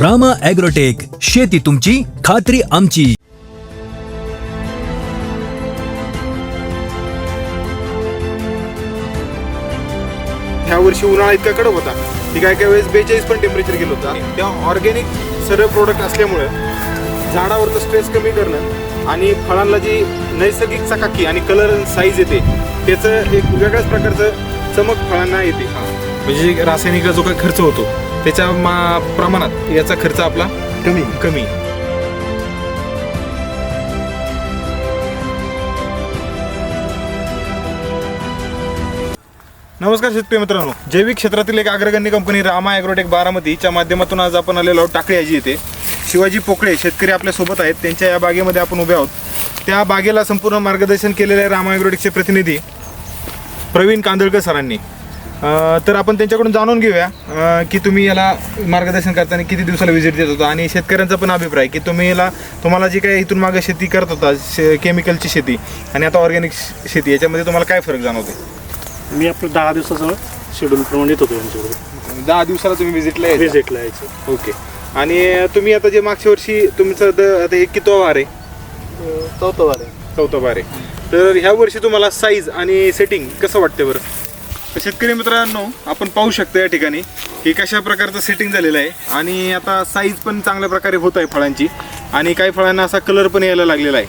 Rama agrotech शेती तुमची खात्री आमची. ह्या वर्षी उन्हाळा इतका कडक होता. की काय काय वेळेस बेचाळीस पण टेम्परेचर गेलं होतं. त्या ऑर्गॅनिक सर्व प्रोडक्ट असल्यामुळे झाडावरचं स्ट्रेस कमी करणं आणि फळांना जी नैसर्गिक चकाकी आणि कलर साईज येते त्याचं एक वेगळ्याच प्रकारचं चमक फळांना येते. म्हणजे जे रासायनिकचा जो काही खर्च होतो त्याच्या मा प्रमाणात याचा खर्च आपला कमी. कमी. नमस्कार शेतकरी मित्रांनो. जैविक क्षेत्रातील एक अग्रगण्य कंपनी रामा ॲग्रोटेक बारामतीच्या माध्यमातून आज आपण आलेलो आहोत टाकळी येथे. शिवाजी पोकळे शेतकरी आपल्यासोबत आहेत. त्यांच्या या बागेमध्ये आपण उभे आहोत. त्या बागेला संपूर्ण मार्गदर्शन केलेले रामा ॲग्रोटेकचे प्रतिनिधी प्रवीण कांदळकर सरांनी. तर आपण त्यांच्याकडून जाणून घेऊया अं, की तुम्ही याला मार्गदर्शन करताना किती दिवसाला व्हिजिट देत होता आणि शेतकऱ्यांचा पण अभिप्राय की तुम्ही याला तुम्हाला जी काही इथून मागे शेती करत होता शे केमिकलची शेती आणि आता ऑर्गॅनिक शेती याच्यामध्ये तुम्हाला काय फरक जाणवते मी आपलं दहा दिवसाचं शेड्यूल प्रमाणे येत होतो यांच्याकडे दहा दिवसाला तुम्ही व्हिजिटला यायचा? व्हिजिटला यायचं. ओके आणि तुम्ही आता जे मागच्या वर्षी तुमचं द- आता हे कितवा वार आहे? चौथं वार आहे. चौथा वार आहे. तर ह्या वर्षी तुम्हाला साईज आणि सेटिंग कसं वाटतं बरं? शेतकरी मित्रांनो आपण पाहू शकतो या ठिकाणी की कशा प्रकारचं सेटिंग झालेलं आहे आणि आता साईज पण चांगल्या प्रकारे होत आहे फळांची आणि काही फळांना असा कलर पण यायला लागलेला आहे.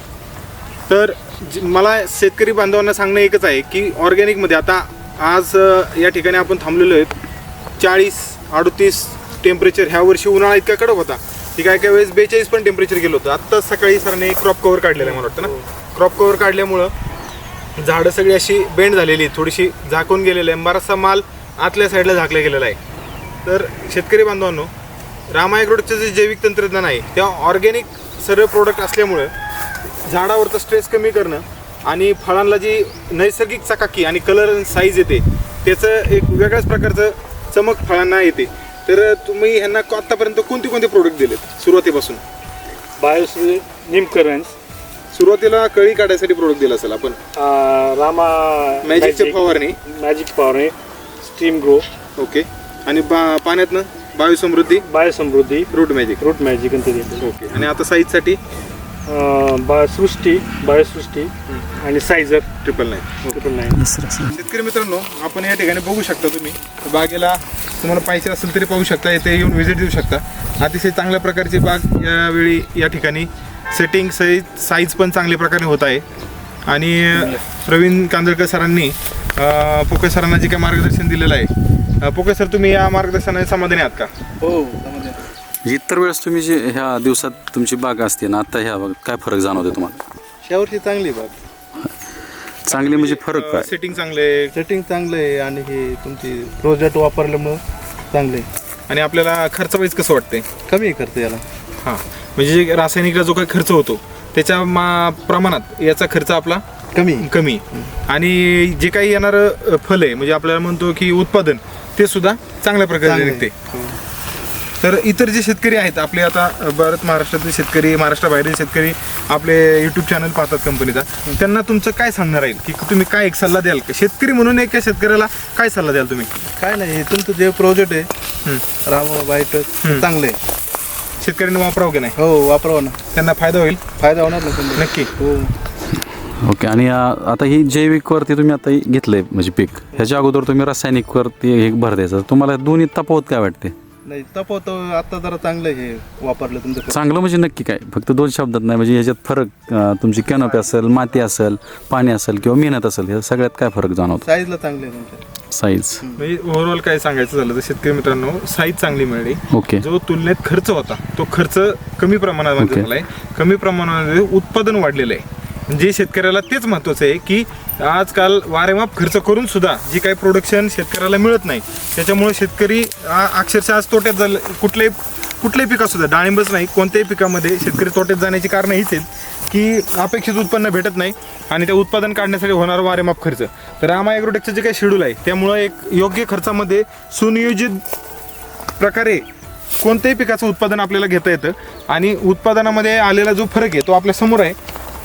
तर ज- मला शेतकरी बांधवांना सांगणं एकच आहे की ऑर्गॅनिकमध्ये आता आज या ठिकाणी आपण थांबलेलो आहेत चाळीस अडतीस टेम्परेचर ह्या वर्षी उन्हाळा इतका कडक होता. की काय काय वेळेस बेचाळीस पण टेम्परेचर गेलं होतं. आत्ताच सकाळी सरांनी क्रॉप कव्हर काढलेलं आहे मला वाटतं ना. क्रॉप कव्हर काढल्यामुळं झाडं सगळी अशी बेंड झालेली थोडीशी झाकून गेलेली आहे. बराचसा माल आतल्या साईडला झाकला गेलेला आहे. तर शेतकरी बांधवांनो रामायग्रोडचं जे जैविक तंत्रज्ञान आहे त्या ऑर्गॅनिक सर्व प्रोडक्ट असल्यामुळं झाडावरचं स्ट्रेस कमी करणं आणि फळांना जी नैसर्गिक चकाकी आणि कलर साईज येते त्याचं एक वेगळ्याच प्रकारचं चमक फळांना येते. तर तुम्ही ह्यांना आत्तापर्यंत कोणते कोणते प्रोडक्ट दिलेत? सुरुवातीपासून. बायोस निमकरन्स सुरुवातीला कळी काढायसाठी प्रोडक्ट दिला असेल आपण. रामा मॅजिकच्या फवारणी मॅजिक फवारणी स्टीम ग्रो ओके आणि बा पाण्यातनं Biosamruddhi Biosamruddhi root magic root magic आणि ते देतो. ओके आणि आता साईजसाठी अं, बायोसृष्टी बायोसृष्टी आणि सायझर ट्रिपल नाईन ट्रिपल नाईन शेतकरी मित्रांनो आपण या ठिकाणी बघू शकता तुम्ही. बागेला तुम्हाला पाहिजे असेल तरी पाहू शकता येथे येऊन व्हिजिट देऊ शकता. अतिशय चांगल्या प्रकारची बाग यावेळी या ठिकाणी सेटिंग साईज साईज पण चांगल्या प्रकारे होत आहे. आणि प्रवीण कांदळकर सरांनी पोके सरांना जे काही मार्गदर्शन दिलेलं आहे पोके सर तुम्ही या मार्गदर्शनाने समाधानी आहात का? हो इतर वेळेस तुम्ही जे ह्या दिवसात तुमची बाग असते ना आता ह्या बाग काय फरक जाणवते तुम्हाला? शेवटची चांगली बाग. चांगली म्हणजे फरक काय? सेटिंग चांगले सेटिंग चांगलं आहे आणि हे तुमची प्रोजेक्ट वापरल्यामुळं चांगले आहे. आणि आपल्याला खर्च वाईज कसं वाटतंय? कमी करते याला. हां. म्हणजे जे रासायनिकला जो काही खर्च होतो त्याच्या मा प्रमाणात याचा खर्च आपला कमी. कमी. आणि जे काही येणारं फल आहे म्हणजे आपल्याला म्हणतो की उत्पादन ते सुद्धा चांगल्या प्रकारे. निघते. तर इतर जे शेतकरी आहेत आपले आता भारत महाराष्ट्रातील शेतकरी महाराष्ट्राबाहेरील शेतकरी आपले युट्यूब चॅनल पाहतात कंपनीचा त्यांना तुमचं काय सांगणार आहे की तुम्ही काय एक सल्ला द्याल? का शेतकरी म्हणून एका शेतकऱ्याला काय सल्ला द्याल तुम्ही? काय नाही हे तुमचं जे प्रोजेक्ट आहे हं. राम बाईट चांगलं आहे. शेतकऱ्यांना वापरावं की नाही? हो वापरावा ना. त्यांना फायदा होईल? फायदा होणार ना तुम्हाला नक्की. हो. ओके आणि आ- आता ही जैविकवरती तुम्ही आता घेतलंय म्हणजे पीक. ह्याच्या अगोदर तुम्ही रासायनिकवरती हे भर द्यायचं. तुम्हाला दोन्ही तफावत काय वाटते? नाही तपवत आता जरा चांगलं आहे हे वापरलं तुमचं. चांगलं म्हणजे नक्की काय? फक्त दोन शब्दात नाही म्हणजे ह्याच्यात फरक अं, तुमची कॅनोपी असेल माती असेल पाणी असेल किंवा मेहनत असेल ह्या सगळ्यात काय फरक जाणवतो? साईजला चांगलं आहे तुमचं. साईज म्हणजे ओव्हरऑल काय सांगायचं झालं तर शेतकरी मित्रांनो साईज चांगली मिळाली. ओके जो तुलनेत खर्च होता तो खर्च कमी प्रमाणामध्ये Okay. झाला आहे कमी प्रमाणामध्ये उत्पादन वाढलेलं आहे. जे शेतकऱ्याला तेच महत्वाचं आहे की आजकाल वारेमाप खर्च करून सुद्धा जी काही प्रोडक्शन शेतकऱ्याला मिळत नाही त्याच्यामुळे शेतकरी अक्षरशः आज तोट्यात झालं. कुठल्याही कुठल्याही पिका सुद्धा डाळिंबच नाही कोणत्याही पिकामध्ये शेतकरी तोट्यात जाण्याची कारणं हीच आहेत. की अपेक्षित उत्पन्न भेटत नाही आणि ते उत्पादन काढण्यासाठी होणारा वारेमाप खर्च. तर रामा ॲग्रोटेकचं जे काही शेड्यूल आहे त्यामुळं एक योग्य खर्चामध्ये सुनियोजित प्रकारे कोणत्याही पिकाचं उत्पादन आपल्याला घेता येतं आणि उत्पादनामध्ये आलेला जो फरक आहे तो आपल्यासमोर आहे.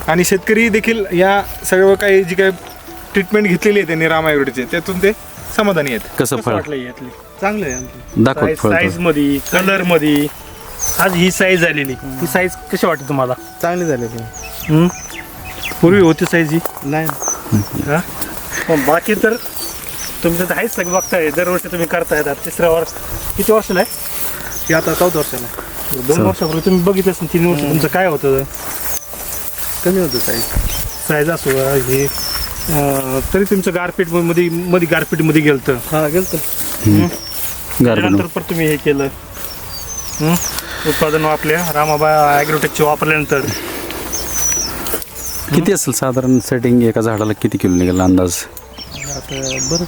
आणि शेतकरी देखील या सगळं काही जी काही ट्रीटमेंट घेतलेली आहे त्यांनी रामायगडचे त्यातून ते समाधानी आहेत. कसं फळ? वाटलं यातली? चांगलं आहे फळ साईजमध्ये कलरमध्ये. आज ही साईज झालेली. ही साईज कशी वाटते तुम्हाला? चांगली झाली पण हं? पूर्वी होती साईज ही. नाही. हा? पण बाकी तर तुमचं तर आहेच सगळं बघताय. दरवर्षी तुम्ही करताय आता. तिसऱ्या वर्ष किती वर्ष नाही? ती आता चौदा वर्षाला. आहे. दोन वर्षापूर्वी तुम्ही बघितलं असेल तीन वर्ष तुमचं काय होतं? कमी होतं साईज साईज असो हे अं, तरी तुमचं गारपीटमध्ये मध्ये गारपीटमध्ये गेलं हा गेलतो. त्यानंतर पण तुम्ही हे केलं. हं? उत्पादन आपल्या रामाबा ॲग्रोटेकचे वापरल्यानंतर. किती असेल साधारण सेटिंग एका झाडाला किती किलो निघेल अंदाज? आता बरं.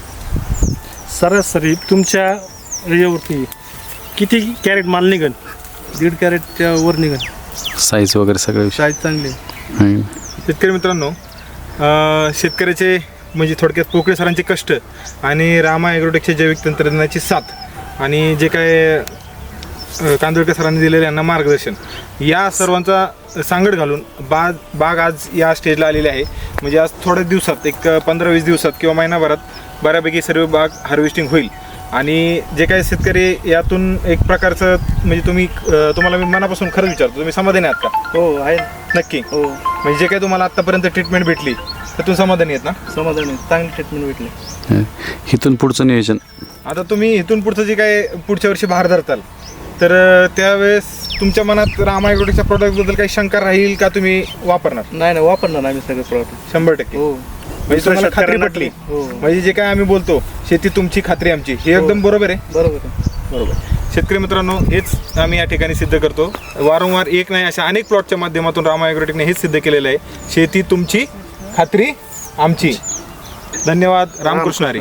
सरासरी तुमच्या याच्यावरती किती कॅरेट माल निघन दीड कॅरेटच्या वर निघा साईज वगैरे सगळे साईज चांगली. आहे. हम्म. शेतकरी मित्रांनो अं, शेतकऱ्याचे म्हणजे थोडक्यात पोकळे सरांचे कष्ट आणि रामा ॲग्रोटेकच्या जैविक तंत्रज्ञानाची साथ आणि जे काय कांदोळकर सरांनी दिलेलं यांना मार्गदर्शन. या सर्वांचा सांगड घालून बाग बाग आज या स्टेजला आलेली आहे. म्हणजे आज थोड्या दिवसात एक पंधरा वीस दिवसात किंवा महिनाभरात बऱ्यापैकी सर्व बाग हार्वेस्टिंग होईल. आणि जे काही शेतकरी यातून एक प्रकारचं म्हणजे तुम्ही तुम्हाला मी मनापासून खरंच विचारतो. तुम्ही समाधानी आहात का? हो आहे. नक्की. हो. म्हणजे जे काही तुम्हाला आतापर्यंत ट्रीटमेंट भेटली तर तुम्ही समाधानी आहेत ना? समाधानी चांगली ट्रीटमेंट भेटली. हं. इथून पुढचं नियोजन. आता तुम्ही इथून पुढचं जे काय पुढच्या वर्षी बाहेर धरताल तर त्यावेळेस तुमच्या मनात रामायग्रोटिकच्या प्रोडक्टबद्दल काही शंका राहील का तुम्ही वापरणार? नाही नाही वापरणार आम्ही सगळे प्रॉडक्ट शंभर टक्के. हो. म्हणजे तुम्हाला खात्री पटली. हो. म्हणजे जे काय आम्ही बोलतो शेती तुमची खात्री आमची. हे एकदम बरोबर आहे. बरोबर आहे. बरोबर. शेतकरी मित्रांनो हेच आम्ही या ठिकाणी सिद्ध करतो. वारंवार एक नाही अशा अनेक प्लॉटच्या माध्यमातून रामायग्रोटिकने हेच सिद्ध केलेलं आहे. शेती तुमची खात्री आमची. धन्यवाद. रामकृष्ण हरी.